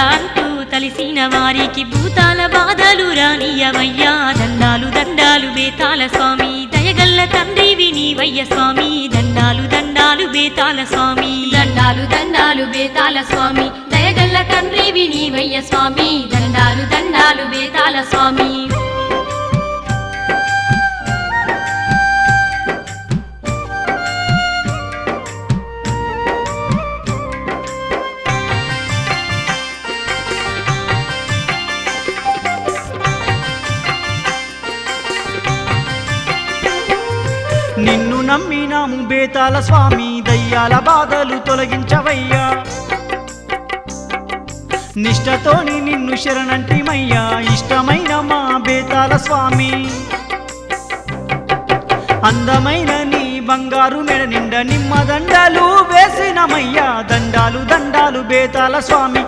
అంటూ తలిసిన వారికి భూతాల బాధలు రానియవయ్యా. దండాలు దండాలు బేతాల స్వామి. దయగల్ల తండ్రివి నీవయ్య స్వామి. దండాలు దండాలు బేతాల స్వామి. దండాలు దండాలు బేతాల స్వామి. దయగల్ల తండ్రి వినీవయ్య స్వామి. దండాలు దండాలు బేతాల స్వామి. నిన్ను నమ్మినాము బేతాల స్వామి దయ్యాల బాధలు తొలగించవయ్యా. నిష్టతోని నిన్ను శరణంటిమయ్యా ఇష్టమైన మా బేతాల స్వామి. అందమైన నీ బంగారు మెడ నిండా నిమ్మ దండాలు వేసినమయ్యా దండాలు దండాలు బేతాల స్వామి.